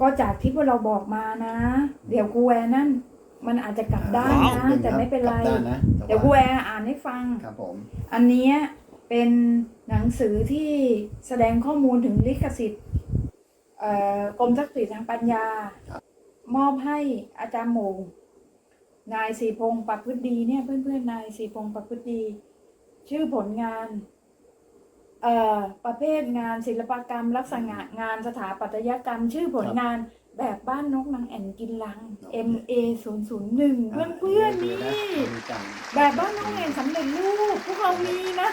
ก็จากที่พวกเราบอกมานะ เดี๋ยวครูแอร์นั่น มันอาจจะกลับด้านว้าวนะ แต่ไม่เป็นไร กลับด้านนะแต่เดี๋ยวครูแอร์อ่านให้ฟัง ครับผม อันเนี้ยเป็นหนังสือที่แสดงข้อมูลถึงลิขสิทธิ์เอ่อกรมทรัพย์สินทางปัญญามอบให้อาจารย์หมงนายสีพงศ์ประพฤติดีเนี่ยเพื่อนๆนายสีพงศ์ประพฤติดี ชื่อผลงานเอ่อ ประเภทงานศิลปกรรม ลักษณะงานสถาปัตยกรรม ชื่อผลงานแบบบ้านนกนางแอ่นกินลัง MA 0 0 1เพื่อนๆนี่มีกันแบบบ้านน้องเองสำเร็จรูปพวกเรามีนะ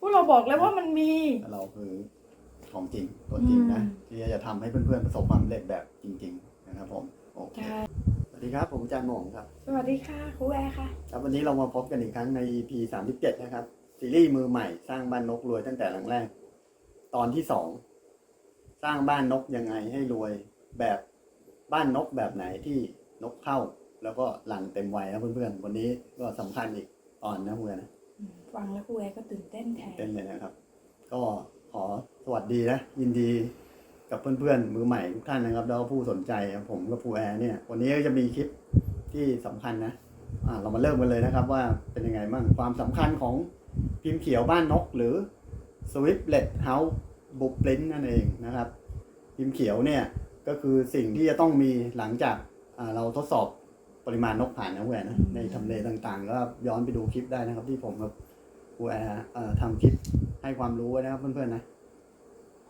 พวกเราบอกแล้วว่ามันมี เราคือของจริงตัวจริงนะอืมที่จะทำให้เพื่อนๆประสบความสำเร็จแบบจริง ๆ นะครับผมโอเคใช่สวัสดีครับผมอาจารย์หมงครับ สวัสดีค่ะครูแอร์ค่ะครับวันนี้เรามาพบกันอีกครั้งใน EP 37 นะครับ ซีรีส์มือใหม่สร้างบ้านนกรวยตั้งแต่หลังแรก ตอนที่สองสร้างบ้านนกยังไงให้รวยแบบบ้านนกแบบไหนที่นกเข้า แล้วก็หลังเต็มวัยนะเพื่อนๆวันนี้ก็สำคัญอีกตอนนะเพื่อนนะฟังแล้วครูแอร์ก็ตื่นเต้นแทนเต้นเลยนะครับ ก็ขอสวัสดีนะยินดีกับเพื่อนๆมือใหม่ทุกท่านนะครับ แล้วก็ผู้สนใจครับผมกับฟูแอร์เนี่ย วันนี้ก็จะมีคลิปที่สำคัญนะอ่าเรามาเริ่มกันเลยนะครับ ว่าเป็นยังไงบ้างความสำคัญของ พิมพ์เขียวบ้านนกหรือ Swiftlet House b o o k p r i n t นั่นเองนะครับ พิมพ์เขียวเนี่ยก็คือสิ่งที่จะต้องมีหลังจากอ่าเราทดสอบปริมาณนกผ่านนะเพื่อนนะในทำเลต่างๆ ก็ย้อนไปดูคลิปได้นะครับ ที่ผมกับครูแอร์เอ่อทำคลิปให้ความรู้ไว้นะครับเพื่อนๆนะ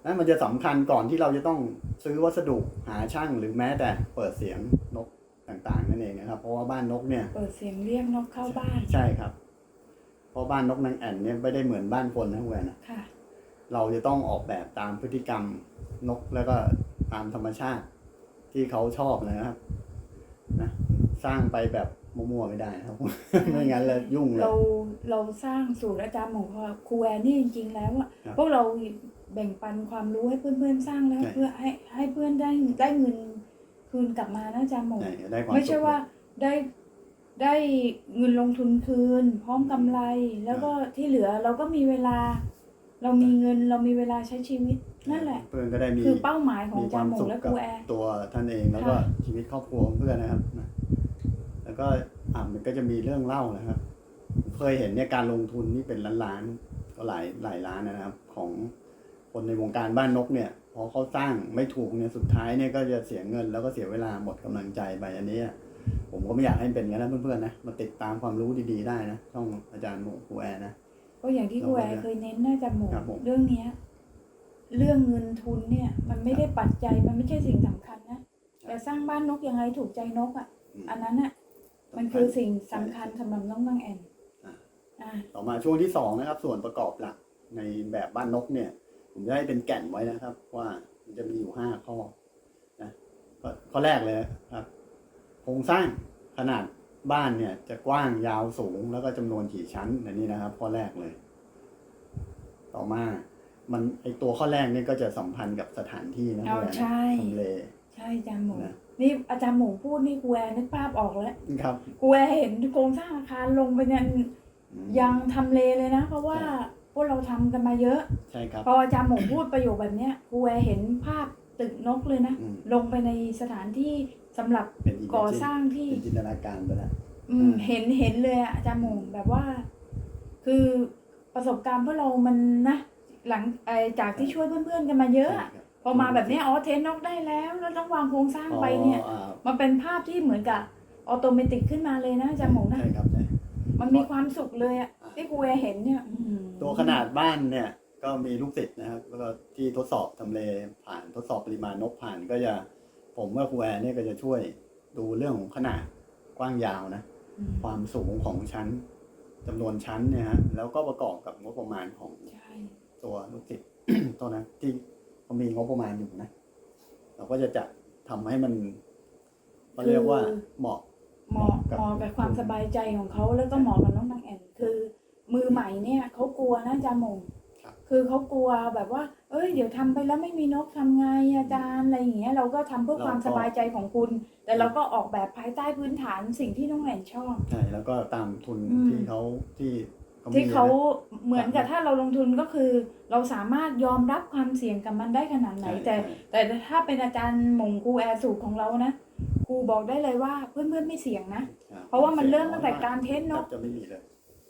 นั่นมันจะสำคัญก่อนที่เราจะต้องซื้อวัสดุหาช่างหรือแม้แต่เปิดเสียงนกต่างๆ นั่นเองนะครับ เพราะว่าบ้านนกเนี่ย เปิดเสียงเรียกนกเข้าบ้าน ใช่ครับเพ ราะบ้านนกนางแอ่นเนี่ยไม่ได้เหมือนบ้านคนนะเพื่อนนะค่ะ เราจะต้องออกแบบตามพฤติกรรมนกแล้วก็ตามธรรมชาติ ที่เขาชอบนะครับนะสร้างไปแบบมั่วๆไม่ได้นะครับ ไม่งั้นเลยยุ่งเลย เราเราสร้างสูตรอาจารย์หมงพอครูแอร์นี่จริง ๆ แล้วอะครับพวกเราแบ่งปันความรู้ให้เพื่อนๆสร้างแล้ว ใช่ เพื่อให้ให้เพื่อนได้ได้เงินคืนกลับมานะอาจารย์หมงใช่ได้ความไม่ใช่สุขว่าได้ ได้เงินลงทุนคืน พร้อมกำไร แล้วก็ที่เหลือเราก็มีเวลา เรามีเงินเรามีเวลาใช้ชีวิตนั่นแหละ เพื่อนก็ได้มีคือเป้าหมายของมีอาคจารวามย์หมงสุขและคกัรูบแอร์ ตัวท่านเองแล้วก็ค่ะ ชีวิตครอบครัวของเพื่อนนะครับนะแล้วก็อ่ามันก็จะมีเรื่องเล่านะครับเคยเห็นเนี่ยการลงทุนนี่เป็นล้านๆก็หลายหลายล้านนะครับ ของคนในวงการบ้านนกเนี่ยพอเขาสร้างไม่ถูกเนี่ยสุดท้ายเนี่ยก็จะเสียเงินแล้วก็เสียเวลาหมดกำลังใจไปอันนี้อะ ผมก็ไม่อยากให้เป็นอย่างนั้นนะเพื่อนๆนะมาติดตามความรู้ดีๆได้นะช่องอาจารย์หมูครูแอร์นะก็อย่างที่ครูแอร์เคยเน้นน่าจะหมงครับผมเรื่องเนี้ย เรื่องเงินทุนเนี่ย มันไม่ได้ปัจจัยมันไม่ใช่สิ่งสำคัญนะแต่สร้างบ้านนกยังไงถูกใจนกอะอืมอันนั้นอะมันคือสิ่งสำคัญสำหรับน้องนางแอนอ่าอ่าต่อมาช่วงที่สองนะครับ ส่วนประกอบหลักในแบบบ้านนกเนี่ย ผมจะให้เป็นแก่นไว้นะครับ ว่ามันจะมีอยู่ห้าข้อนะก็ข้อแรกเลยครับโครงสร้างขนาดบ้านเนี่ยจะกว้างยาวสูงแล้วก็จำนวนกี่ชั้นอันนี้นะครับ ข้อแรกเลย ต่อมา มันไอตัวข้อแรกเนี่ยก็จะสัมพันธ์กับสถานที่นะเอาเพื่อนนะใช่ทำเลใช่อาจารย์หมงนะนี่อาจารย์หมงพูดนี่ครูแอร์นึกภาพออกแล้วครับครูแอร์เห็นโครงสร้างอาคารลงไปเนี่ยอืมยังทำเลเลยนะ เพราะว่าพวกเราทำกันมาเยอะใช่ครับพออาจารย์หมงพูดประโยคแบบเนี้ยครูแอร์เห็นภาพตึกนกเลยนะอืมลงไปในสถานที่ สำหรับเป็นอีกก่อสร้างที่ เป็นจินตนาการไปแล้วอืมอืม เห็นเห็นเลยอะอาจารย์หมงแบบว่า คือประสบการณ์พวกเรามันนะหลังไอจากที่ช่วยเพื่อนๆกันมาเยอะอะใช่ครับพอมาแบบเนี้ยอ๋อเทนนกได้แล้ว แล้วต้องวางโครงสร้างไปเนี่ยอ๋ออ่ามันเป็นภาพที่เหมือนกับออโตเมติกขึ้นมาเลยนะอาจารย์หมงนะใช่ครับใช่มันมีความสุขเลยอะที่ครูแอร์เห็นเนี่ยอืมตัวขนาดบ้านเนี่ย ก็มีลูกศิษย์นะครับแล้วก็ที่ทดสอบทำเลผ่านทดสอบปริมาณนกผ่านก็จะ ผมว่าครูแอร์เนี่ยก็จะช่วยดูเรื่องของขนาดกว้างยาวนะอืมความสูงของชั้นจำนวนชั้นเนี่ยฮะแล้วก็ประกอบกับงบประมาณของใช่ตัวลูกศิษย์ ตัวนั้นที่เขามีงบประมาณอยู่นะ เราก็จะจัดทำให้มันเขาเรียกว่าเหมาะ เหมาะเหมาะกับความสบายใจของเขาแล้วก็เหมาะกับน้องนางแอนคือ มือใหม่เนี่ยเขากลัวนะอาจารย์หมง ครับคือเขากลัวแบบว่า เอ้ย เดี๋ยวทำไปแล้วไม่มีนกทำไงอาจารย์อะไรอย่างเงี้ย เราก็ทำเพื่อความสบายใจของคุณ แต่เราก็ออกแบบภายใต้พื้นฐานสิ่งที่น้องแอนชอบ ใช่ แล้วก็ตามทุนอืมที่เขาที่กมีที่เขานะเหมือนกับถ้าเราลงทุนก็คือ เราสามารถยอมรับความเสี่ยงกับมันได้ขนาดไหนใช่แต่ใช่แต่ถ้าเป็นอาจารย์หมงครูแอร์สูตรของเรานะครูบอกได้เลยว่าเพื่อนๆไม่เสี่ยงนะครับเพราะว่ามันเริ่มตั้งแต่การเทสนแทกบจะไม่มีเลย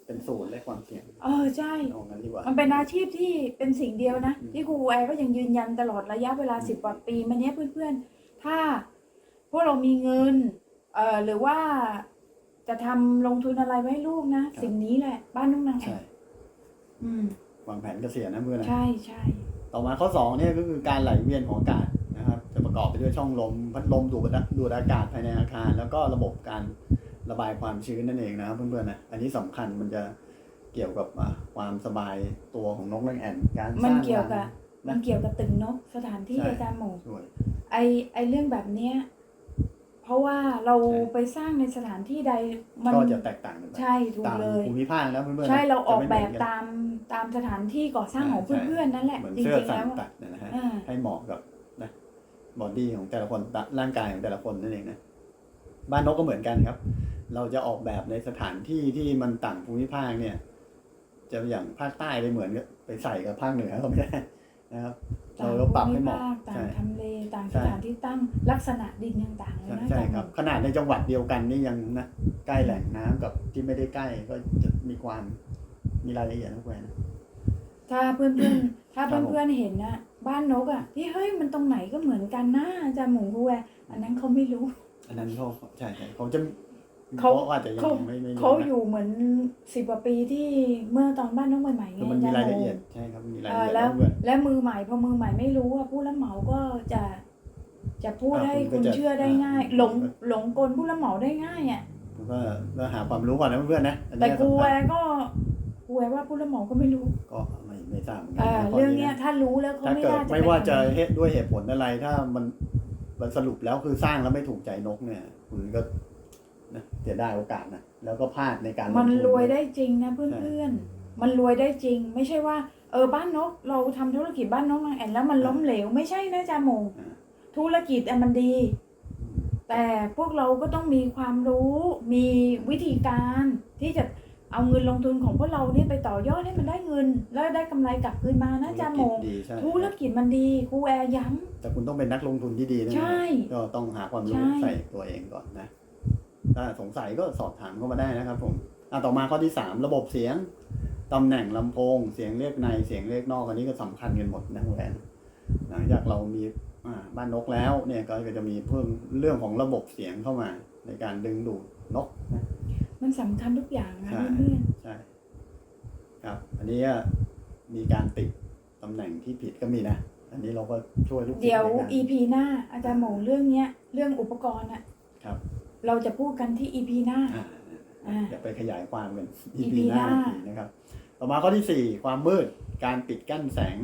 เป็นศูนย์และความเสี่ยงเออใช่เอางั้นดีกว่า มันเป็นอาชีพที่เป็นสิ่งเดียวนะ อืม ที่ครูแอร์ก็ยังยืนยันตลอดระยะเวลาอืมสิบกว่าปีมาเนี้ยเพื่อนๆ ถ้าพวกเรามีเงินเอ่อหรือว่าจะทำลงทุนอะไรไว้ให้ลูกนะ สิ่งนี้แหละ บ้านนุ่งนางแอใช่บอืมวางแผนเกษียณนะเพื่อนนะ ใช่ใช่ต่อมาข้อ2เนี่ยก็คือการไหลเวียนของอากาศนะครับ จะประกอบไปด้วยช่องลมพัดลมดูดดูดอากาศภายในอาคาร แล้วก็ระบบการ ระบายความชื้นนั่นเองนะครับเพื่อนๆนะอันนี้สำคัญมันจะเกี่ยวกับอะความสบายตัวของนกนางแอ่นการสมันร้างเกี่ยวกับรังมันเกี่ยวกับตึงนกสถานที่ใช่อาจารย์หมงช่วยไอไอเรื่องแบบเนี้ยเพราะว่าเราใช่ไปสร้างในสถานที่ใดมันก็จะแตกต่างกันไปใช่ถูกตามเลยภูมิภาคนะเพื่อนๆนะใช่เราออกจะไม่แบหมืบนกันตามตามสถานที่ก่อสร้างของใช่เพื่อนๆนั่นแหละเหมือนจริเสื้องๆสั่แล้วงอะตัดเนยนะฮะอ่าให้เหมาะกับนะบอดี้ของแต่ละคนตะร่างกายของแต่ละคนนั่นเองนะบ้านนกก็เหมือนกันครับ เราจะออกแบบในสถานที่ที่มันต่างภูมิภาคเนี่ย จะอย่างภาคใต้ไปเหมือนกับไปใส่กับภาคเหนือก็ไม่ได้นะครับต่าเรางก็ปรับภูให้มิเหมาะภาคต่างใช่ทำเลต่างใช่สถานที่ตั้งลักษณะดินยังต่างเลยใช่นะใช่อาจารย์ครับ ขนาดในจังหวัดเดียวกันนี่ยังนะใกล้แหล่งน้ำกับที่ไม่ได้ใกล้ก็จะมีความมีรายละเอียดทุกแวนนะถ้าเพื่อนเพื่อนๆถ้าครัเพื่บอนผมเพื่อนๆเห็นนะบ้านนกอะที่เฮ้ยมันตรงไหนก็เหมือนกันนะอาจารย์หมูคูแวอันนั้นเขาไม่รู้ อันนั้นเขาใช่ใช่เขาจะ เขาอาจจะยังเขาไม่ไม่รู้เขานะอยู่เหมือนสิบกว่าปีที่เมื่อตอนบ้านนกใหม่ๆไงคือมันมีอาจารรายย์หละมูเอียดใช่ครับมีรายเอละอเอียดแล้วนะเพื่อนและมือใหม่พอมือใหม่ไม่รู้อะผู้รับเหมาก็จะจะพูดอ่าให้คุณก็คุณจะเชื่อได้ง่าย อ่า หลงหลงกลผู้รับเหมาได้ง่ายอะแล้วก็ก็หาความรู้ก่อนนะเพื่อนๆนะอันแต่นี้ครูสำแวคัญก็ครูแวว่าผู้รับเหมาก็ไม่รู้ก็ไม่ไม่ทราบเหมือนกัเอนอนะข้เรื่องเนี้ยะ ถ้ารู้แล้วเขาถ้าไม่เกิดน่าจะไม่ว่าจะไปทำเหตุด้วยเหตุผลอะไรถ้ามันมันสรุปแล้วคือสร้างแล้วไม่ถูกใจนกเนี่ย คุณก็นะ เสียได้โอกาสนะแล้วก็พลาดในการลงมันทุรวยได้จริงนะเพื่อนๆ มันรวยได้จริง ไม่ใช่ว่า เออบ้านนก เราทำธุรกิจบ้านนกนางแอ่นแล้วมันล้มเหลวไม่ใช่นะจาโมงอ่าธุรกิจอะมันดี แต่พวกเราก็ต้องมีความรู้มีวิธีการที่จะเอาเงินลงทุนของพวกเราเนี่ยไปต่อยอดให้มันได้เงิน แล้วได้กำไรกลับคืนมานะจาโมงธุรกิจดีใช่ธุรกิจมันดีครูแอร์ย้แต่คุณต้องเป็นนักลงทุนที่ดีนะำใช่ก็ต้องหาความรู้ใช่ใส่ตัวเองก่อนนะถ้า สงสัยก็สอบถามเข้ามาได้นะครับ ผมอะต่อมาข้อที่สามระบบเสียงตำแหน่งลำโพง เสียงเรียกในเสียงเรียกนอกอันนี้ก็สำคัญกันหมดนะคุณแอนหลังจากเรามีอ่าบ้านนกแล้วเนี่ยก็จะมีเพิ่มเรื่องของระบบเสียงเข้ามาในการดึงดูดนกนะมันสำคัญทุกอย่างนะใช่เพื่อนใช่ครับ อันนี้มีการติดตำแหน่งที่ผิดก็มีนะ อันนี้เราก็ช่วยลูกๆศิษเดี๋ยวในการ EP หน้าอาจารย์หมงเรื่องเนี้ย เรื่องอุปกรณ์อะครับ เราจะพูดกันที่ EP หน้าอ่าอ่าเดี๋ยวไปขยายความกัน EP EP หน้าหน้าอีกทีนะครับ ต่อมาข้อที่สี่ความมืด การปิดกั้นแสง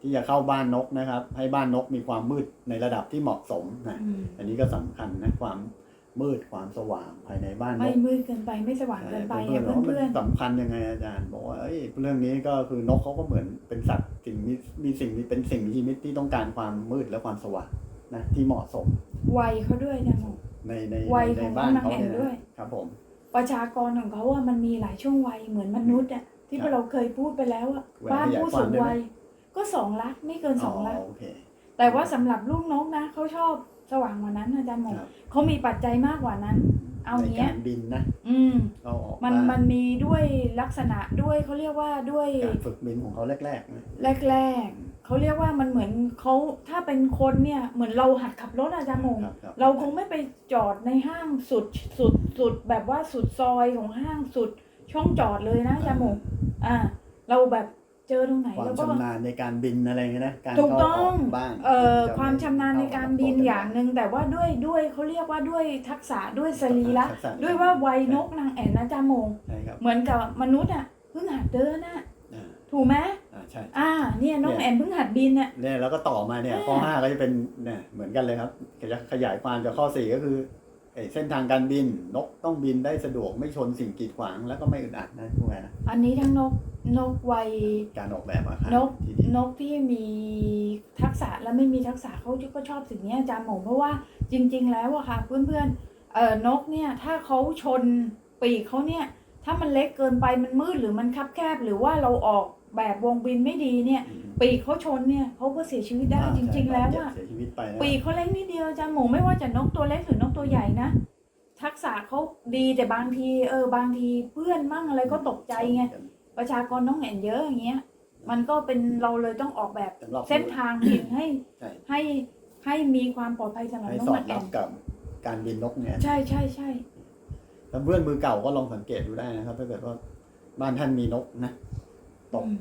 ที่จะเข้าบ้านนกนะครับ ให้บ้านนกมีความมืดในระดับที่เหมาะสมนะอืมอันนี้ก็สำคัญนะความมืดความสว่างภายในบ้านนไม่กมืดเกินไปไม่สว่างเกินไปเพื่ออะนๆบอกว่าเพื่อนมันสำคัญยังไงอาจารย์ บอกว่าเอ้ยเรื่องนี้ก็คือนกเขาก็เหมือนเป็นสัตว์สิ่งมีมีสิ่งมีเป็นสิ่งมีชีวิตที่ต้องการความมืดและความสว่างนะที่เหมาะสมๆวัยเขาด้วยนะหมอ ในในวัยในของบ้านน้องเขาแอนเนี่ยด้วยนะครับผม ประชากรของเขาอะมันมีหลายช่วงวัยเหมือนมนุษย์อะที่ครับเราเคยพูดไปแล้วอะแหวนบ้านขยายผู้ควาสูมงได้ไหมวัย ก็สองลักไม่เกินสองลักโอเคแต่ว่าสำหรับลูกนกนะเขาชอบสว่างกว่านั้นอาจารย์หมอครับเขามีปัจจัยมากกว่านั้น เอาในเนี้ยการบินนะ อืมเขาออกมันบ้ามันมีด้วยลักษณะด้วยเขาเรียกว่าด้วยการฝึกบินของเขาแรกๆนะแรกๆ เขาเรียกว่ามันเหมือนเขาถ้าเป็นคนเนี่ยเหมือนเราหัดขับรถอาจารย์หมงครับครับ เราคงไม่ไปจอดในห้างสุดสุดสุดแบบว่าสุดซอยของห้างสุดช่องจอดเลยนะอาจารย์หมงอ่า เราแบบเจอตรงไหนความแล้วก็ ชำนาญในการบินอะไรเงี้ยนะการถูกเข้าต้ออองกบ้างเอ่อจะความชำนาญในการบินเข้อย่างหนึ่งแต่ว่าด้วยด้วยเขาเรียกว่าด้วยทักษะด้วยสรีระทักษด้วยว่าวัยนกนางแอ่นนะอาจารย์หมง ใช่ครับเหมือนกับมนุษย์อะเพิ่งหัดเดินน่ะ อ่าถูกไหมอ่า ใช่อ่าเนี่ยนกเนี่ยแอ่นเพิ่งหัดบินอะเนี่ยแล้วก็ต่อมาเนี่ยอ่าข้อห้าก็จะเป็นเนี่ยเหมือนกันเลยครับจะขยายความจากข้อสี่ก็คือไอ้เส้นทางการบินนกต้องบินได้สะดวกไม่ชนสิ่งกีดขวางแล้วก็ไม่อึดอัดนะทุกคนนะอันนี้ทั้งนกนกวัยการออกแบบอาคารนกที่ดีนกที่มีทักษะและไม่มีทักษะเขาก็ชอบสิ่งนี้อาจารย์หมงเพราะว่าจริง ๆ แล้วอะค่ะเพื่อนๆเอ่อนกเนี่ยถ้าเขาชนปีกเขาเนี่ยถ้ามันเล็กเกินไปมันมืดหรือมันคับแคบหรือว่าเราออก แบบวงบินไม่ดีเนี่ยอืมปีกเขาชนเนี่ยเขาก็เสียชีวิตได้อ่าจริง ๆ แล้วใช่อะเสียชีวิตไปนะปีกเขาเล็กนิดเดียวอาจารย์หมูไม่ว่าจะนกตัวเล็กหรือนกตัวใหญ่นะทักษะเขาดีแต่บางทีเออบางทีเพื่อนมั่งอะไรก็ตกใจไงประชากรน้องแอนเยอะอย่างเงี้ย มันก็เป็นเราเลยต้องออกแบบสำหรับเส้นทางบินให้ใช่ให้ให้มีความปลอดภัยสำหรับให้น้องสอแอดนแอรับนกับการบินนกเนี่ยใช่ใช่ใช่แล้วเพื่อนมือเก่าก็ลองสังเกตดูได้นะครับถ้าเกิดว่าบ้านท่านมีนกนะ ตกอืม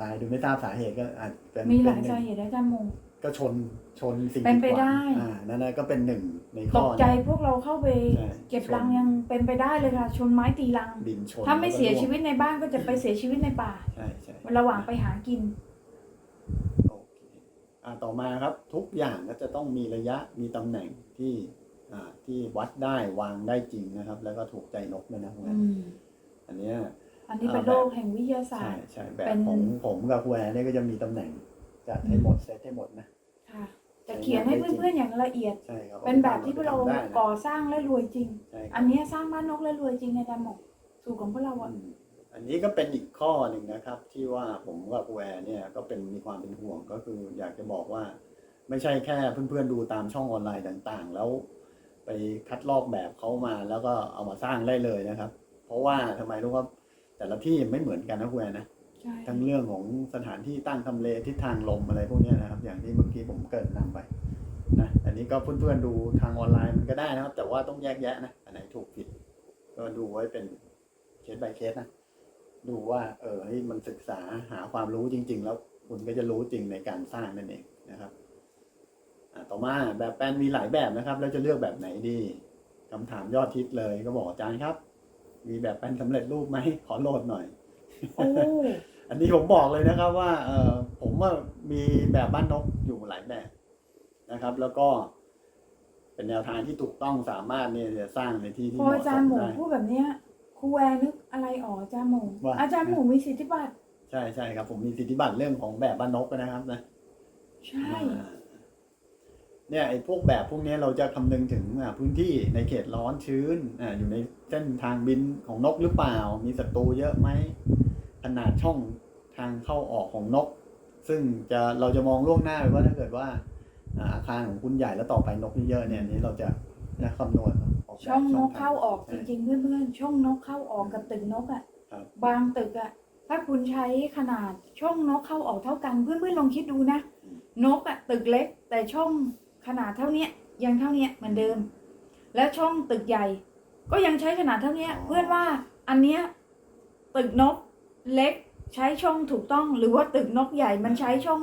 ตายโดยไม่ทราบสาเหตุก็อาจเป็นมีหลายเป็นสาเหตุอาจารย์หมูก็ชนชนสิ่งเป็นไปกีดขวางได้อ่านั่นนะก็เป็นหนึ่งในตข้อกใจนะพวกเราเข้าไปใช่เก็บชนรังยังเป็นไปได้เลยค่ะ ชนไม้ตีรังบินชนถ้าไม่แล้วก็เสียร่งชีวิตในบ้านก็จะไปเสียชีวิตในป่าใช่ใช่ระหว่างไปหากินโอเคอ่าต่อมาครับ ทุกอย่างก็จะต้องมีระยะมีตำแหน่งที่อ่าที่วัดได้วางได้จริงนะครับ แล้วก็ถูกใจนกด้วยนะคุณอืมอันเนี้ย อันนี้เป็นโลกแห่งวิทยาศาใช่สตร์ ใช่แบเป็บนของผมกับคุณแอร์เนี่ยก็จะมีตำแหน่งจัดให้หมดเซตให้หมดนะค่ะจะเขียนให้เพื่อนๆอย่างละเอียดใช่ครับเป็นแบบที่พวกเราทำได้นะก่อสร้างและรวยจริงใช่ครับอันเนี้ยสร้างบ้านนกและรวยจริงในอาจารย์หมกสูตรของพวกเราอะอืมอันนี้ก็เป็นอีกข้อหนึ่งนะครับ ที่ว่าผมกับคุณแอร์เนี่ยก็เป็นมีความเป็นห่วงก็คืออยากจะบอกว่า ไม่ใช่แค่เพื่อนๆดูตามช่องออนไลน์ต่างๆ แล้ว ไปคัดลอกแบบเขามาแล้วก็เอามาสร้างได้เลยนะครับ เพราะว่าทำไมรู้ว่า แต่ละที่ไม่เหมือนกันนะคุณแอร์นะใช่ทั้งเรื่องของสถานที่ตั้งทำเลทิศทางลมอะไรพวกเนี้ยนะครับ อย่างที่เมื่อกี้ผมเกริดนำไปนะอันนี้ก็เพื่อนๆดูทางออนไลน์มันก็ได้นะครับ แต่ว่าต้องแยกแยะนะอันไหนถูกผิด ก็ดูไว้เป็นเคส by เคสนะดูว่า เออให้มันศึกษาหาความรู้จริง ๆ แล้วคุณก็จะรู้จริงในการสร้างนั่นเองนะครับอะต่อมาแบบแปลนมีหลายแบบนะครับ แล้วจะเลือกแบบไหนดีคำถามยอดฮิตเลยก็บอกอาจารย์ครับ มีแบบแปลนสำเร็จรูปไหมขอโหลดหน่อยโอ้อันนี้ผมบอกเลยนะครับว่าเออผมว่ามีแบบบ้านนกอยู่หลายแบบนะครับ แล้วก็ เป็นแนวทางที่ถูกต้องสามารถเนี่ยจะสร้างในที่ที่พเหอมาะอาสจารย์มหมูได้ พูดแบบเนี้ยครูแวร์นึกอะไรออกอาจารย์หมูว่า อาจารย์หมูมีสิทธิบัตรใช่ใช่ครับผมมีสิทธิบัตรเรื่องของแบบบ้านนกนะครับนะใช่ อ่า เนี่ยไอ้พวกแบบพวกเนี้ยเราจะคำนึงถึงอ่าพื้นที่ในเขตร้อนชื้นอ่าอยู่ในเส้นทางบินของนกหรือเปล่า มีศัตรูเยอะไหมขนาดช่องทางเข้าออกของนก ซึ่งจะเราจะมองล่วงหน้าไปว่าถ้าเกิดว่าอ่าอาคารของคุณใหญ่แล้วต่อไปนกเยอะๆเนี่ยอันนี้เราจะนะคำนวณออกแบบช่องนกทเข้าออกจใช่ริงๆเพื่อนๆช่องนกเข้าออกกับตึกนกอะครับบางตึกอะถ้าคุณใช้ขนาดช่องนกเข้าออกเท่ากันเพื่อนๆลองคิดดูนะนกอะตึกเล็กแต่ช่อง ขนาดเท่าเนี้ยยังเท่าเนี้ยเหมือนเดิม แล้วช่องตึกใหญ่ ก็ยังใช้ขนาดเท่าเนี้ยเพื่อนว่าอันเนี้ยตึกนกเล็กใช้ช่องถูกต้องหรือว่าตึกนกใหญ่มันใช้ช่อง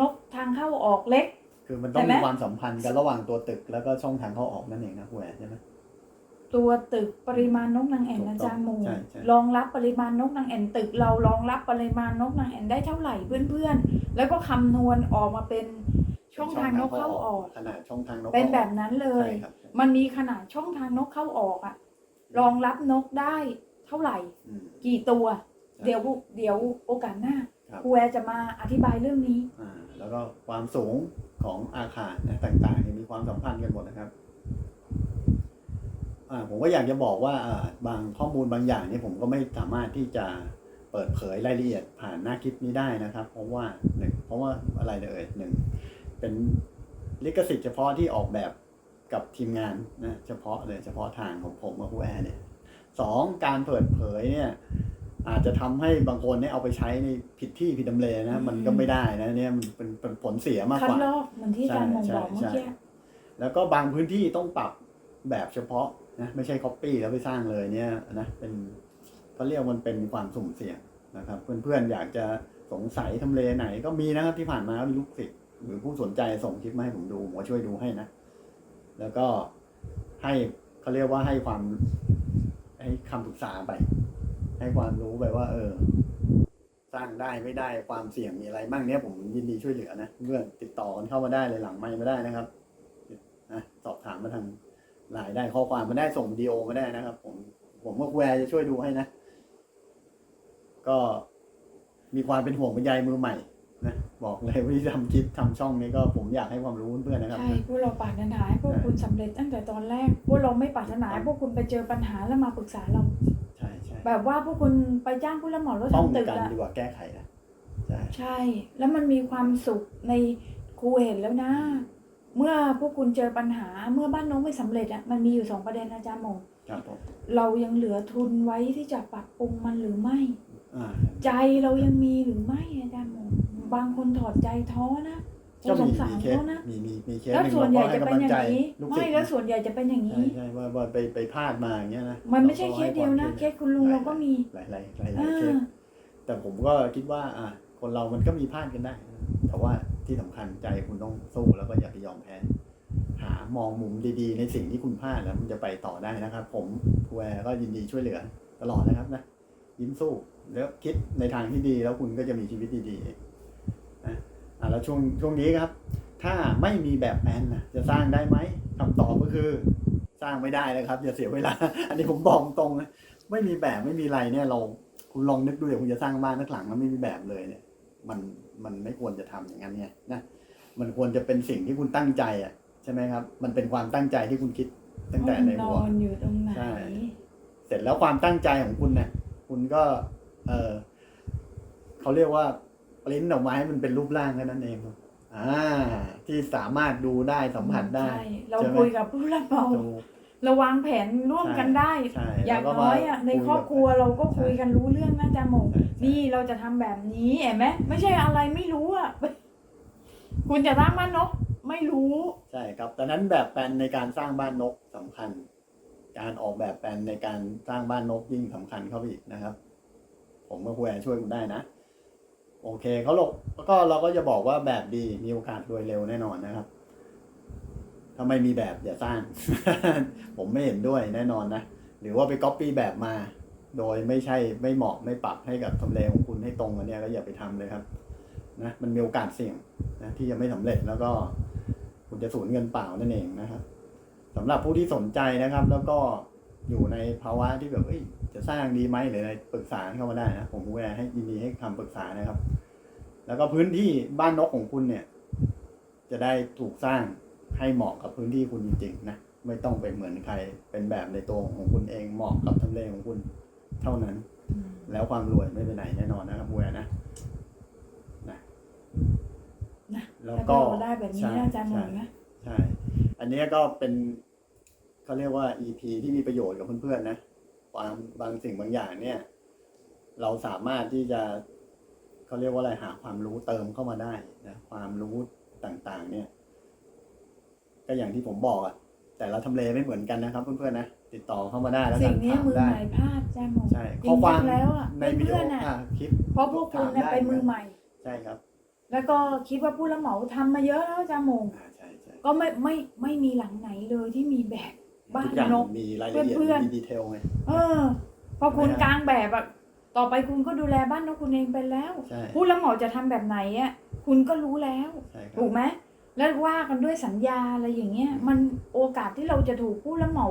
นกทางเข้าออกเล็ก คือมันต้องเห็นไหมมีความสัมพันธ์กันระหว่างตัวตึกแล้วก็ช่องทางเข้าออกนั่นเองนะคุณแหวนใช่ไหมตัวตึกปริมาณนกนางแอ่นถูกต้องอาจารย์หมูใช่ใช่รองรับปริมาณนกนางแอ่นตึกเรารองรับปริมาณนกนางแอ่นได้เท่าไหร่เพื่อนๆ แล้วก็คำนวณออกมาเป็น ช่องทางนกเข้าออก ขนาดช่องทางนกเป็นแบบข้าออกนั้นเลย ใช่ครับมันมีขนาดช่องทางนกเข้าออกอะรองรับนกได้เท่าไหร่ อืม กี่ตัวใช่เดี๋ยวเดี๋ยวโอกาสหน้าครับ ครูแอร์จะมาอธิบายเรื่องนี้ อ่าแล้วก็ความสูงของอาคารนะต่างๆเนี่ยมีความสัมพันธ์กันหมดนะครับอ่าผมก็อยากจะบอกว่าอ่าบางข้อมูลบางอย่างเนี่ยผมก็ไม่สามารถที่จะเปิดเผยรายละเอียดผ่านหน้าคลิปนี้ได้นะครับ เพราะว่าหนึ่งเพราะว่าอะไรเอ่ยหนึ่ง เป็นลิขสิทธิ์เฉพาะที่ออกแบบกับทีมงานนะเฉพาะเลยเฉพาะทางของผมกับครูแอร์เนี่ยสองการเปิดเผยเนี่ยอาจจะทำให้บางคนเนี่ยเอาไปใช้ในผิดที่ผิดตำเลนะมันก็ไม่ได้นะเนี่ยมันเป็นเป็นผลเสียมากคักดว่าลอกเหมือนที่อาจารย์หมงใช่บอกเมื่อใช่กี้แล้วก็บางพื้นที่ต้องปรับแบบเฉพาะนะไม่ใช่ copy แล้วไปสร้างเลยเนี่ยนะเป็นเขาเรียกมันเป็นความสุ่มเสี่ยงนะครับ เพื่อนๆอยากจะสงสัยทำเลไหนก็มีนะครับที่ผ่านมาก็มีลูกศิษย์ หรือผู้สนใจส่งคลิปมาให้ผมดูผมก็ช่วยดูให้นะ แล้วก็ให้เขาเรียกว่าให้ความให้คำปรึกษาไป ให้ความรู้ไปว่า เออ สร้างได้ไม่ได้ความเสี่ยงมีอะไรบ้างเนี้ยผมยินดีช่วยเหลือนะเพื่อนติดต่อกันเข้ามาได้เลยหลังไมค์มาได้นะครับนะสอบถามมาทางไลน์ได้ข้อความมาได้ส่งวิดีโอมาได้นะครับ ผมผมก็แวร์จะช่วยดูให้นะ ก็มีความเป็นห่วงเป็นใยมือใหม่ นะบอกเลยว่าที่ทำคลิปทำช่องนี้ก็ผมอยากให้ความรู้เพื่อนๆนะครับ ใช่พวกเราปรารถนาให้พวกคุณสำเร็จตั้งแต่ตอนแรก พวกเราไม่ปรารถนาให้พวกคุณไปเจอปัญหาแล้วมาปรึกษาเรา ใช่แบบว่าพวกคุณไปจ้างผู้รับเหมาแล้วป้องทำตึกกันอะดีกว่าแก้ไขนะใช่ใช่ แล้วมันมีความสุขในครูเห็นแล้วนะ เมื่อพวกคุณเจอปัญหาเมื่อบ้านน้องไม่สำเร็จอะมันมีอยู่สองประเด็นอาจารย์หมงครับผมเรายังเหลือทุนไว้ที่จะปรับปรุงมันหรือไม่ อ่าใจเรายังมีหรือไม่อาจารย์หมง บางคนถอดใจท้อนะก็สมีงสารมีเคสเขานะ มีมีมีเคสแล้วหนึ่งส่วนใหญ่เราจะก็เป็นอย่างให้กำลังใจนี้ ลูกไม่ศิษย์แล้วส่วนใหญ่จะเป็นอย่างใช่นี้ ใช่ว่าว่าไปไปพลาดมาอย่างเงี้ยนะมันไม่ใช่ราเคก็สเดียวนะให้เคสคุณลุงเราก็มีหลายหลายหลายหเอลายเคอสแต่ผมก็คิดว่า อะคนเรามันก็มีพลาดกันได้ แต่ว่าที่สำคัญใจคุณต้องสู้แล้วก็อย่าไปยอมแพ้ หามองมุมดีๆ ในสิ่งที่คุณพลาดแล้วมันจะไปต่อได้นะครับ ผมครูแอร์ก็ยินดีช่วยเหลือตลอดนะครับนะ ยิ้มสู้แล้วคิดในทางที่ดีแล้วคุณก็จะมีชีวิตดีๆนะ อะแล้วช่วงช่วงนี้ครับ ถ้าไม่มีแบบแปลนนะจะสร้างได้ไหมคำตอบก็คือ สร้างไม่ได้เลยครับ อย่าเสียเวลา อันนี้ผมบอกตรงนะไม่มีแบบไม่มีอะไรเนี่ยเราคุณลองนึกดูเดี๋ยวคุณจะสร้างบ้านทั้งหลังแล้วไม่มีแบบเลยเนี่ย มันมันไม่ควรจะทำอย่างนั้นเนี่ยนะมันควรจะเป็นสิ่งที่คุณตั้งใจอะใช่ไหมครับ มันเป็นความตั้งใจที่คุณคิดตั้งแต่ในนหัวอนอยู่ตรงไหนใช่เสร็จแล้วความตั้งใจของคุณเนี่ยคุณก็ เออเขาเรียกว่า ปริ้นออกมาให้มันเป็นรูปร่างแค่นั้นเองครับอ่า ที่สามารถดูได้สัมผัสได้ใช่เราใช่ไหมคุยกับผู้รับเหมาถูก เราวางแผนร่วมกันได้ ใช่อย่างแล้วก็น้อยอะมาในคุยครอบครัวแบบเราก็คุยใช่กันรู้เรื่องนะจ๊ะหมงใช่ใช่ นี่เราจะทำแบบนี้เห็นไหมไม่ใช่อะไรไม่รู้อะ คุณจะสร้างบ้านนกไม่รู้ ใช่ครับดังนั้นแบบแปลนในการสร้างบ้านนกสำคัญ การออกแบบแปลนในการสร้างบ้านนกยิ่งสำคัญเข้าไปอีกนะครับ ผมกับคุณแอนช่วยคุณได้นะ โอเคเขาหลกแล้วก็เราก็จะบอกว่าแบบดีมีโอกาสรวยเร็วแน่นอนนะครับ ถ้าไม่มีแบบอย่าสร้าง ผมไม่เห็นด้วยแน่นอนนะ หรือว่าไปก๊อปปี้แบบมา โดยไม่ใช่ไม่เหมาะไม่ปรับให้กับทำเลของคุณให้ตรงกันเนี่ยก็อย่าไปทำเลยครับนะมันมีโอกาสเสี่ยงนะที่จะไม่สำเร็จแล้วก็ คุณจะสูญเงินเปล่านั่นเองนะครับสำหรับผู้ที่สนใจนะครับ แล้วก็ อยู่ในภาวะที่แบบเอ้ยจะสร้างดีไหมหรืออะไรปรึกษาเข้ามาได้นะผมแวร์ให้ยินดีให้คำปรึกษานะครับ แล้วก็พื้นที่บ้านนกของคุณเนี่ย จะได้ถูกสร้างให้เหมาะกับพื้นที่คุณจริงๆนะไม่ต้องไปเหมือนใครเป็นแบบในตัวของคุณเองเหมาะกับทำเลของคุณเท่านั้น แล้วความรวยไม่ไปไหนแน่นอนนะครับแวร์นะนะนะแล้วถ้าก็เราได้แบบนี้นะอาจารย์หมงนะใช่ อันนี้ก็เป็น เขาเรียกว่า EP ที่มีประโยชน์กับเพื่อนๆนะความบางสิ่งบางอย่างเนี่ย เราสามารถที่จะเขาเรียกว่าอะไรหาความรู้เติมเข้ามาได้นะความรู้ต่างๆ เนี่ย ก็อย่างที่ผมบอกอะแต่ละทำเลไม่เหมือนกันนะครับ เพื่อนๆนะติดต่อเข้ามาได้แล้วกัสิ่นงนี้ถามมือได้ ใหม่พลาดอาจารย์หมงใช่จข้อความริงๆแล้วอะในวิดีโอเพื่อนๆน่ะอะคลิปเพราะพวกคุณเนี่ยถามได้เป็นมือใหม่ ใช่ครับแล้วก็คิดว่าผู้รับเหมาทำมาเยอะแล้วอาจารย์หมงอ่าใช่ใช่ก็ไม่ไม่ไม่มีหลังไหนเลยที่มีแบบ บ้านทุกอย่างนก มีรายละเอียดเพื่อนๆ มีดีเทลไง เออ พอคุณไม่ได้ กลางแบบอะต่อไปคุณก็ดูแลบ้านนกคุณเองเป็นแล้ว ใช่ผู้รับเหมาจะทำแบบไหนอะคุณก็รู้แล้ว ใช่ครับถูกไหมแล้วว่ากันด้วยสัญญาอะไรอย่างเงี้ย มันโอกาสที่เราจะถูกผู้รับเหมา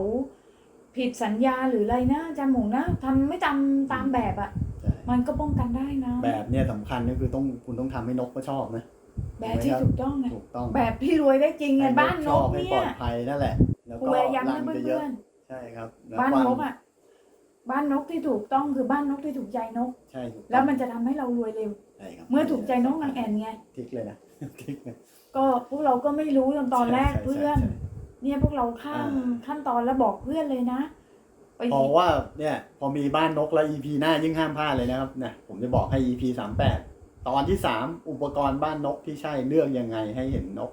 ผิดสัญญาหรืออะไรนะอาจารย์หมงนะทำไม่ตามตามแบบอะใช่ มันก็ป้องกันได้นะ แบบเนี่ยสำคัญก็คือต้องคุณต้องทำให้นกก็ชอบนะแบบที่ถูกต้องไงถูกต้องแบบที่รวยได้จริงไงให้บ้านนชอกบให้เนี่ปลอยดภัยนั่นแหละ แล้วกูก็แวร์ย้ำรันะงเพื่จะเยอะอนใช่ครับๆบ้านนกอะ บ้านนกที่ถูกต้องคือบ้านนกที่ถูกใจนก ใช่ถูกต้องแล้วมันจะทำให้เรารวยเร็ว ใช่ครับเมื่อถูกใจนกนางแอ่นไง ทิกเลยนะทิกเลยก็พวกเราก็ไม่รู้ตอนตอนแรกใช่ใช่เพื่อน ใช่ เนี่ยพวกเราข้ามอ่า ขั้นตอนแล้วบอกเพื่อนเลยนะไปเพราะว่าเนี่ยพอมีบ้านนกแล้ว EP หน้ายิ่งห้ามพลาดเลยนะครับนะผมจะบอกให้ EP สามแปดตอนที่สามอุปกรณ์บ้านนกที่ใช่เลือกยังไงให้เห็นนก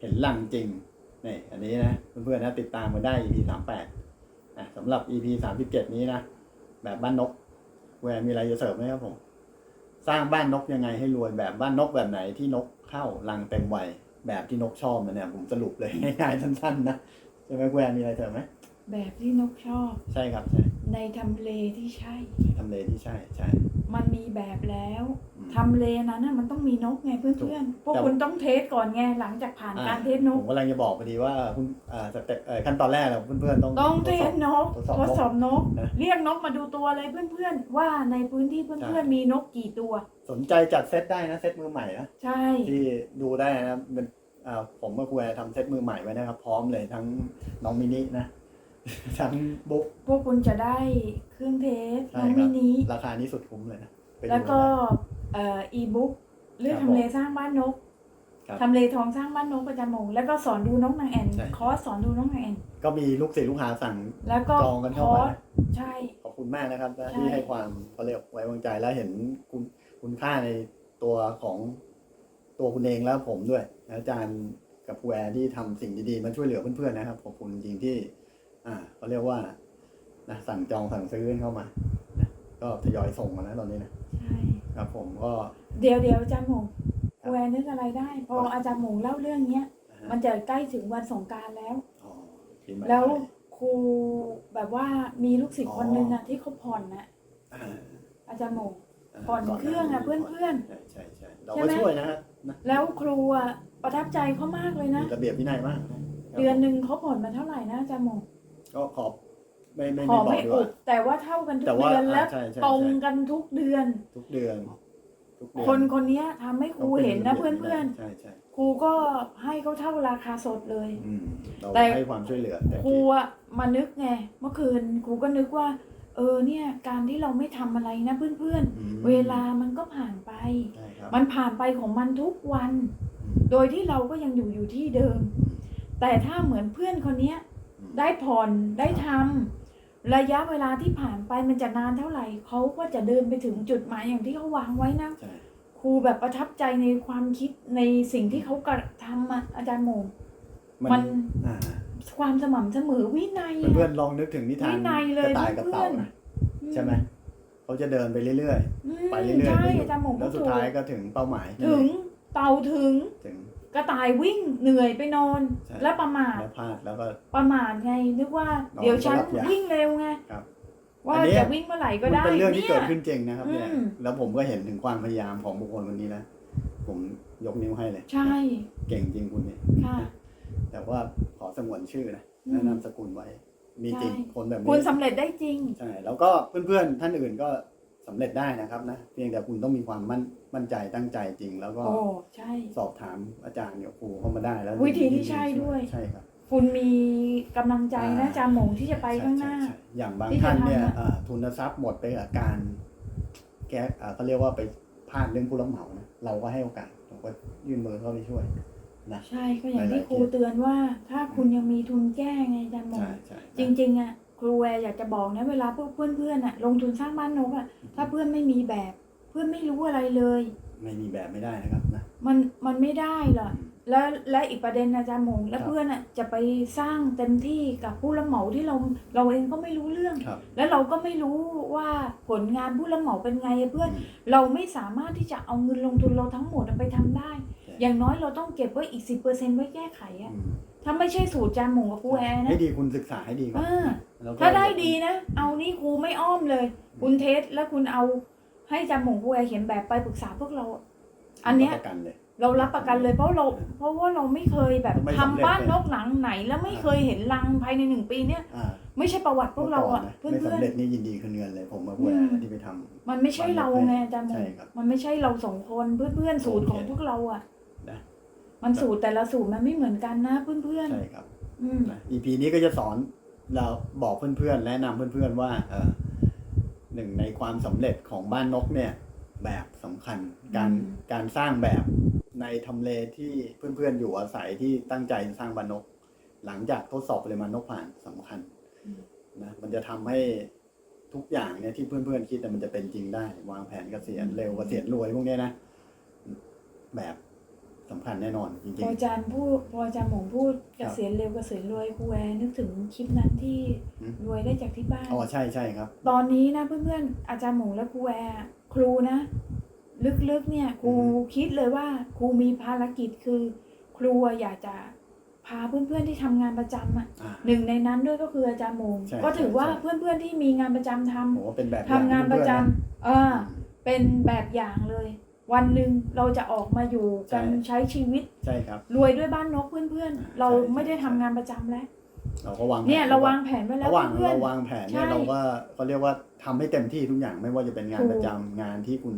เห็นหลังจริง นี่อันนี้นะเพื่อนๆนะติดตามมาได้ EP สามแปดนะสำหรับ EP สามสิบเจ็ดนี้นะแบบบ้านนกแหวนมีอะไรจะเสริมไหมครับผม สร้างบ้านนกยังไงให้รวยแบบบ้านนกแบบไหนที่นกเข้ารังเต็มวัยแบบที่นกชอบมันเนี่ยผมสรุปเลยง่ายๆสั้นๆนะใช่ไหมแหวนมีอะไรเสริมไหมแบบที่นกชอบ ใช่ครับใช่ในทำเลที่ใช่ทำเลที่ใช่ใช่ มันมีแบบแล้วอืมทำเลนั้นน่ะมันต้องมีนกไงเพื่อนๆพวกแต่คุณต้องเทสก่อนไงหลังจากผ่านการเทสนผก มกำลังจะบอกพอดีว่าคุณอ่าสเต็ปเอ่อขั้นตอนแรกเราเพื่อนๆต้องต้องทเทดสอสบนกทดสอบทดสอบนก นะ เรียกนกมาดูตัวเลยเพื่อนๆ ว่าในพื้นที่ใช่เพื่อนๆมีนกกี่ตัว สนใจจัดเซตได้นะเซตมือใหม่นะใช่ ที่ดูได้นะเป็นอ่าผมกับครูแอร์ทำเซตมือใหม่ไว้นะครับ พร้อมเลยทั้งน้องมินินะ ทั้งบุ๊กพวกคุณจะได้เครื่องเทปใช่น้องครัมิบนิราคานี้สุดคุ้มเลยนะไปดูแล้วก็นะเอ่ออีบุ๊กเรื่องครับทำเลสร้างบ้านนกครับทำเลทองสร้างบ้านนกประจำหมู่แล้วก็สอนดูนกนางแอ่นใช่คอร์สสอนดูนกนางแอ่นก็มีลูกศิษย์ลูกหาสั่งแล้วก็จองกันคเข้าอมาร์สใช่ขอบคุณมากนะครับนะใช่ที่ให้ความเขาเรียกไว้วางใจและเห็นคุณคุณค่าในตัวของตัวคุณเองแล้วผมด้วยนะอาจารย์กับครูแอร์ที่ทำสิ่งดีๆมาช่วยเหลือเพื่อนๆนะครับขอบคุณจริงๆที่ อ่าเขาเรียกว่านะสั่งจองสั่งซื้อเข้ามานะก็ทยอยส่งมาแล้วตอนนี้นะใช่ ครับ ผมก็เดี๋ยวเดี๋ยวอาจารย์หมงครับแหวนนึกอะไรได้ พออาจารย์หมงเล่าเรื่องเนี้ยนะฮะมันจะใกล้ถึงวันสงกรารแล้ว อ๋อปีใหม่แล้วไทยครูแบบว่ามีลูกศิษย์อ๋อคนหนึ่งอะที่เขาผ่อนนะอ่าอาจารย์หมงาผ่อนเครื่องอะก่เพื่อนๆใช่ใช่ใช่เราใช่ก็ไหม ช่วยนะฮะนะแล้วครูอะประทับใจเขามากเลยนะ มีระเบียบวินัยมากะเดือนหนึ่งเขาผ่อนมาเท่าไหร่นะอาจารย์หมง ก็ขอบไม่ไม่ขอไม่บอกไม่ดีกอุว่าบแต่ว่าเท่ากันทุแต่กว่าเดือนและอ่าใช่ใช่ตรงใช่ กันทุกเดือน ทุกเดือน ทุกเดือนคนคนเนี้ยทำให้ครูต้องป็เห็นนะระบียบเพื่อนใช่ใช่ๆครูก็ให้เขาเท่าราคาสดเลย อืมเราแต่ ให้ความช่วยเหลือแต่ครูอะมานึกไงเมื่อคืนครูก็นึกว่า เออเนี่ยการที่เราไม่ทำอะไรนะเพื่อนอืมๆ เวลามันก็ผ่านไป ใช่ครับมันผ่านไปของมันทุกวัน อืมโดยที่เราก็ยังอยู่อยู่ที่เดิม แต่ถ้าเหมือนเพื่อนคนเนี้ยอืม ได้ผ่อนได้ทำระยะเวลาที่ผ่านไปมันจะนานเท่าไหร่เขาก็จะเดินไปถึงจุดหมายอย่างที่เขาวางไว้นะใช่ครูแบบประทับใจในความคิดในสิ่งที่เขากระทำอะอาจารย์โมงมันมันอ่าความสม่ำเสมอวินัยอะเพื่อนๆลองนึกถึงนิทานวินัยเลยกระต่ายกับเพื่เต่าอนๆนะใช่ไหมเขาจะเดินไปเรื่อยอืมๆไปเรื่อยๆใช่ไม่หยุดอาจารย์โมงแล้วสุดท้ายก็ถึงเป้าหมาย ถึงเต่าถึงถึง กระต่ายวิ่งเหนื่อยไปนอน ใช่ แล้วประมาทแล้วพลาดแล้วก็ ประมาทไงนึกว่านอนเดี๋ยวฉันก็หลับยาววิ่งเร็วไงครับว่าอันเนี้ย จะวิ่งเมื่อไหร่ก็มันได้เป็นเรื่องที่ยเกิดขึ้นจริงนะครับเนี่ยอืม แล้วผมก็เห็นถึงความพยายามของบุคคลคนนี้แล้วผมยกนิ้วให้เลยใช่เก่งจริงคุณเนี่ย ค่ะ แต่ว่าขอสงวนชื่อนะอืมแนะนำสกุลไว้ มีจริงใช่ คนแบบคุณนี้สำเร็จได้จริง ใช่แล้วก็เพื่อนๆท่านอื่นก็ สำเร็จได้นะครับนะเพียงแต่คุณต้องมีความมั่นมั่นใจตั้งใจจริง แล้วก็โอ้ใช่ สอบถามอาจารย์เนี่ยครูเข้ามาได้แล้ววิธีที่ใช่ด้วย ใช่ครับ คุณมีกำลังใจนะอ่าอาจารย์หมงที่จะไปข้างหน้า ใช่ใช่ใช่อย่างบางที่จะท่านเนี่ยทำอะอ่าทุนทรัพย์หมดไปกับการแก้อ่าเขาเรียกว่าไปพลาดเรื่องผู้รับเหมานะเราก็ให้โอกาสเราก็ยื่นมือเข้าไปช่วยนะ ใช่ก็อย่างที่หลายๆครูเตือนว่า ถ้าคุณยังมีทุนแก้ไงอาจารย์หมงใช่ใช่จริงๆอะ ครูแวร์อยากจะบอกนะเวลาพวกเพื่อนๆอะลงทุนสร้างบ้านนกอะถ้าเพื่อนไม่มีแบบ เพื่อนไม่รู้อะไรเลย ไม่มีแบบไม่ได้นะครับนะ มันมันไม่ได้หรอกแล้วและอีกประเด็นอาจารย์หมงและครับเพื่อนอะจะไปสร้างเต็มที่กับผู้รับเหมาที่เราเราเองก็ไม่รู้เรื่อง ครับ แล้วเราก็ไม่รู้ว่าผลงานผู้รับเหมาเป็นไงอะเพื่อนอืมเราไม่สามารถที่จะเอาเงินลงทุนเราทั้งหมดไปทำได้ใช่อย่างน้อยเราต้องเก็บไว้อีกสิบเปอร์เซ็นไว้แก้ไขอะอืม ถ้าไม่ใช่สูตรจานหมงกับครูแอร์นะให้ดีคุณศึกษาให้ดีก่อนอ่าแล้วก็ถ้าได้ดีนะ เอานี่ครูไม่อ้อมเลย คุณเทสแล้วคุณเอาให้จำหมงครูแอร์เขียนแบบไปปรึกษาพวกเรา อันเนี้ย รับประกันเลย เรารับประกันเลยเพราะเราเพราะว่าเราไม่เคยแบบไม่ทำสำเร็จบ้านเลยนกหลังไหน แล้วไม่เคยเห็นรังภายในหนึ่งปีเนี้ยอ่าไม่ใช่ประวัติพวกเราอะมื่เพื่ก่อนไม่เพื่อนสำเร็จนี่ยินดีคืนเงินเลย ผมมาพูดอืมนะที่ไปทำ มันไม่ใช่เราไงอาจารย์หมใช่งครับ มันไม่ใช่เราสองคนเพื่อนเพื่อนๆสูตรของโอเคพวกเราอะนะ มันสูตรแต่ละสูตรมันไม่เหมือนกันนะเพื่อนเพื่อนใช่ครับๆอืมนะ EP นี้ก็จะสอนเราบอกเพื่อนๆแนะนำเพื่อนๆว่าเออหนึ่งในความสำเร็จของบ้านนกเนี่ย แบบสำคัญการการสร้างแบบในทำเลที่เพื่อนๆอยู่อาศัยที่ตั้งใจจะสร้างบ้านนก หลังจากทดสอบปริมาณนกผ่านสำคัญนะมันจะทำให้ทุกอย่างเนี่ยที่เพื่อนๆคิดแต่ยมันจะเป็นจริงได้ วางแผนเกษียณเร็วเกษียณรวยพวกเนี้ยนะแบบ สำคัญแน่นอนจริพงออาจารย์พูดพออาจารย์หมงพูดเกษียณเร็วเกษียณรวยครูแอร์นึกถึงคลิปนั้นที่อืมรวยได้จากที่บ้านๆอ๋อใช่ใช่ครับ ตอนนี้นะเพื่อนๆอาจารย์หมงและครูแอร์ครูนะ ลึกๆเนี่ยครูอืมคิดเลยว่าครูมีภารกิจคือ ครูอะอยากจะพาเพื่อนๆที่ทำงานประจำอะอ่าหนึ่งในนั้นด้วยก็คืออาจารย์หมงใช่ก็ถือว่าใช่เพื่อนๆที่มีงานประจำทำผมว่าเป็นแบบทำงานประจำอย่เออเป็นแบบอย่างเลย วันหนึ่งเราจะออกมาอยู่กันใช่ใช้ชีวิตใช่ครับ รวยด้วยบ้านนกเพื่อนอ่าๆเราใช่ไม่ได้ใช่ทำงานประจำแล้ว เราก็วางแผเนี่ยเราวางแผนไว้แล้วระหว่างเพื่อนเราวางแผนเนี่ยใช่เราก็เขาเรียกว่าทำให้เต็มที่ทุกอย่างไม่ว่าจะเป็นงานถูกประจำงานที่คุณ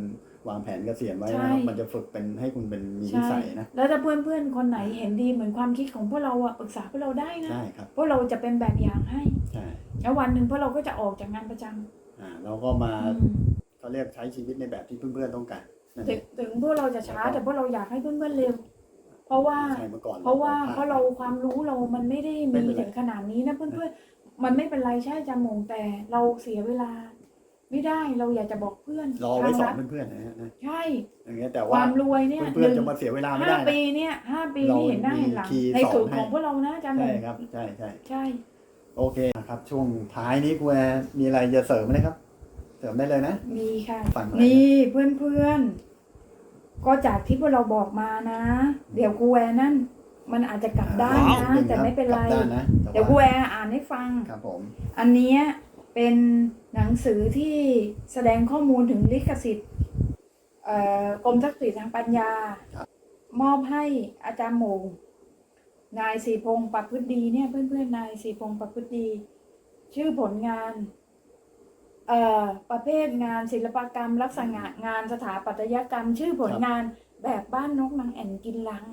วางแผนเกษียณไว้ใช่นะครับมันจะฝึกเป็นให้คุณเป็นมีนิใช่สัยนะ แล้วถ้าเพื่อนเพื่อนๆ คนไหนเห็นดีเหมือนความคิดของพวกเราอะปรึกษาพวกเราได้นะใช่ครับพวกเราจะเป็นแบบอย่างให้ใช่แล้ววันหนึ่งพวกเราก็จะออกจากงานประจำอ่าเราก็มาอืมเขาเรียกใช้ชีวิตในแบบที่เพื่อนๆต้องการนั่น ถึเองงถึงพวกเราจะช้าแต่พวกเราอยากให้เพื่อนๆเร็ว เพราะว่า ใช่เมื่อก่อนเพราะว่าพลดเพราะเราความรู้เรามันไม่ได้ไม่มีเป็นไรถึงขนาดนี้นะเพื่อนๆมันไม่เป็นไรใช่จำมงแต่เราเสียเวลา ไม่ได้เราอยากจะบอกเพื่อนรอไว้สอนทางรัฐเพื่อนๆนะฮะนะใช่อย่างเงี้ยแต่คว่าวามรวยเนี่ยเพื่อนหๆนึ่จะงมาเสียเวลาไม่ห้าได้ปีนะเนี่ยห้าปีเรานี่เห็นหน้ามีเห็นหลังคีย์ในสอนสูตรให้ ของพวกเรานะจำมใช่งครับใช่ใช่ใช่ โอเคนะครับ ช่วงท้ายนี้คุณแอร์มีอะไรจะเสริมไหมครับ เสริมได้เลยนะ มีค่ะฟังอะไรนะ นี่เพื่อนเพื่อนๆก็จากที่พวกเราบอกมานะ เดี๋ยวกูแวนั่น มันอาจจะกลับด้านว้าว นะหงแต่ไม่เป็นไร กลับด้านนะแต่เดี๋ยวกูแวอ่านให้ฟัง ครับผม อันเนี้ยเป็นหนังสือที่แสดงข้อมูลถึงลิขสิทธิ์เอ่อกรมทรัพย์สินทางปัญญามอบให้อาจารย์หมงนายสีพงศ์ประพฤติดีเนี่ยเพื่อนๆนายสีพงศ์ประพฤติดี ชื่อผลงานเอ่อ ประเภทงานศิลปกรรม ลักษณะงานสถาปัตยกรรม ชื่อผลงานแบบบ้านนกนางแอ่นกินลัง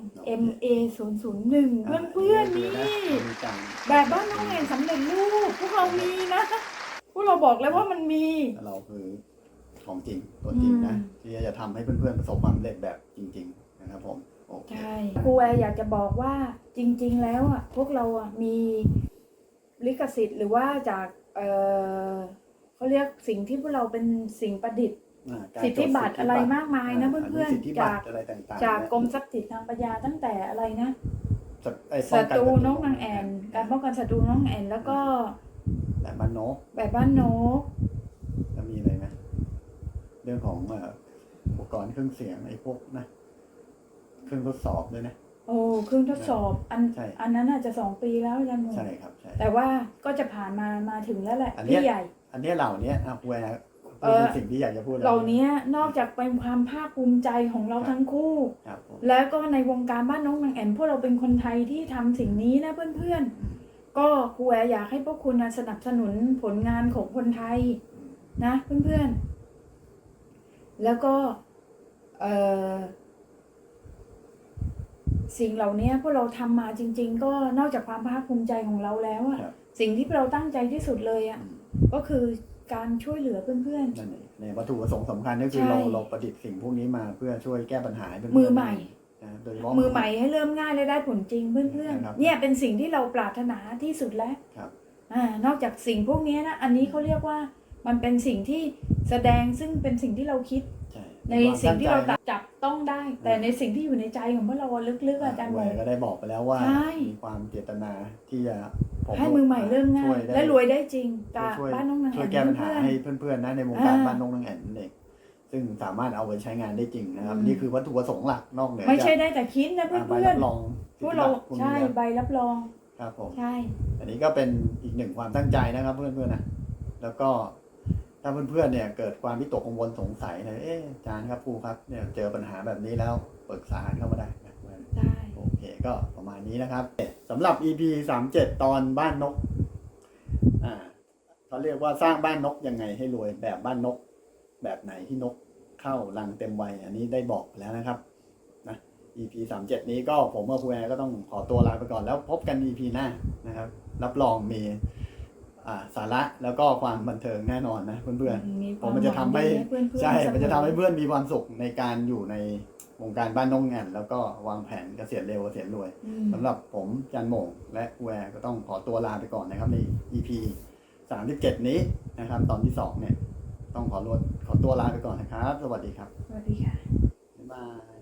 MA 0 0 1เพื่อนๆนี่มีการแบบบ้านน้องแอนสำเร็จรูปพวกเรามีนะพวกเราบอกแล้วว่ามันมี เราคือของจริงตัวจริงนะอืมที่จะทำให้เพื่อนๆประสบความสำเร็จแบบจริง ๆ นะครับผมโอเคใช่ครูแอร์อยากจะบอกว่าจริง ๆ แล้วอะพวกเราอะมีลิขสิทธิ์หรือว่าจาก เออเขาเรียกสิ่งที่พวกเราเป็นสิ่งประดิษฐ์ อ่าการสิทธิบัตรอะไรมากมายนะาเพื่อนสิทธิๆบัจาตกรอะไรต่างๆจากนะกรมทรัพย์สินทางปัญญาตั้งแต่อะไรนะศัไอ้ป้ศัองกัตรูศันกนางแอนการป้องกันศัตรูนกนางแอนแล้วก็แบบบ้านนกแบบบ้านนกแล้วมีอะไรไหมเรื่องของเอ่ออุปกรณ์เครื่องเสียงไอ้พวกนะเครื่องทดสอบด้วยนะ โอ้เครื่องทดสอบอันใช่ อันนั้นอาจจะสองปีแล้วอาจารย์หมูใช่ครับใช่ แต่ว่าก็จะผ่านมามาถึงแล้วแหละอันเนี้ย พี่ใหญ่ อันเนี้ยเหล่าเนี้ยอะแวร์เอ่อเป็นสิ่งที่อยากจะพูดเหล่านี้นอกจากเป็นความภาคภูมิใจของเราทั้งคู่ครับผมแล้วก็ในวงการบ้านน้องนางแอนพวกเราเป็นคนไทยที่ทำสิ่งนี้นะเพื่อนๆ ก็ครูแอร์อยากให้พวกคุณนะสนับสนุนผลงานของคนไทยนะเพื่อนๆ แล้วก็เอ่อสิ่งเหล่านี้พวกเราทำมาจริง ๆ ก็นอกจากความภาคภูมิใจของเราแล้วอะครับสิ่งที่เราตั้งใจที่สุดเลยอะอืม ก็คือการช่วยเหลือเพื่อนนั่นเองในวัตถุประสงค์สำคัญก็คือใช่ เราเราประดิษฐ์สิ่งพวกนี้มาเพื่อช่วยแก้ปัญหาให้เพื่อนมือใหม่ นะโดยเฉพาะๆมือใหม่ให้เริ่มง่ายและได้ผลจริงเพื่อนครับๆ เนี่ยเป็นสิ่งที่เราปรารถนาที่สุดแล้วครับ อ่านอกจากสิ่งพวกนี้นะ อันนี้เขาเรียกว่ามันเป็นสิ่งที่แสดงซึ่งเป็นสิ่งที่เราคิด ใช่ในสิ่งที่เราจับต้องได้ แต่ในสิ่งที่อยู่ในใจของพวกเราอะลึกๆอะอาจารย์แหบวอกก็ได้บอกไปแล้วว่าใช่มีความเจตนาที่จะผให้มือใหม่เริ่มง่าช่ยได้และรวยได้จริงกับช่วยบ้านน้องนางช่วยแอ่นแก้ปัญหาเพื่อนให้เพื่อนๆนะในวงการอ่าบ้านนงนางแอ่นนั่นเองซึ่งสามารถเอาไปใช้งานได้จริงนะครับอืมนี่คือวัตถุประสงค์หลักนอกเหนือๆไม่ใช่จากได้แต่คิดนะอ่าใบเพื่อรันบรองๆพวกเราสิทธิบัตคุณใช่มีแล้วใบรับรองครับผมใช่ อันนี้ก็เป็นอีกหนึ่งความตั้งใจนะครับเพื่อนๆนะแล้วก็ ถ้าเพื่อนๆเนี่ยเกิดความวิตกกังวลสงสัยเลยเอ๊ะอาจารย์ครับครูครับเนี่ยเจอปัญหาแบบนี้แล้วปรึกษาเข้ามาได้นะใช่โอเคก็ประมาณนี้นะครับสำหรับ EP สามเจ็ดตอนบ้านนกอ่าเขาเรียกว่าสร้างบ้านนกยังไงให้รวยแบบบ้านนก แบบไหนที่นกเข้ารังเต็มวัยอันนี้ได้บอกไปแล้วนะครับนะ EP สามเจ็ดนี้ก็ผมกับครูแอร์ก็ต้องขอตัวลาไปก่อนแล้วพบกัน EP หน้านะครับ รับรองมีอ่า สาระแล้วก็ความบันเทิงแน่นอนนะเพื่อนๆผมมันจะทำให้เพื่อนๆใช่เสอมันจะทำให้เพื่อนมีความสุขในการอยู่ในวงการบ้านนงแอนแล้วก็วางแผนเกษียณเร็วเกษียณรวยอืมสำหรับผมจันโหมงและแวร์ก็ต้องขอตัวลาไปก่อนนะครับใน EP 37 นี้นะครับ ตอนที่2เนี่ย ต้องขอรวดขอตัวลาไปก่อนนะครับ สวัสดีครับ สวัสดีค่ะบ๊ายบาย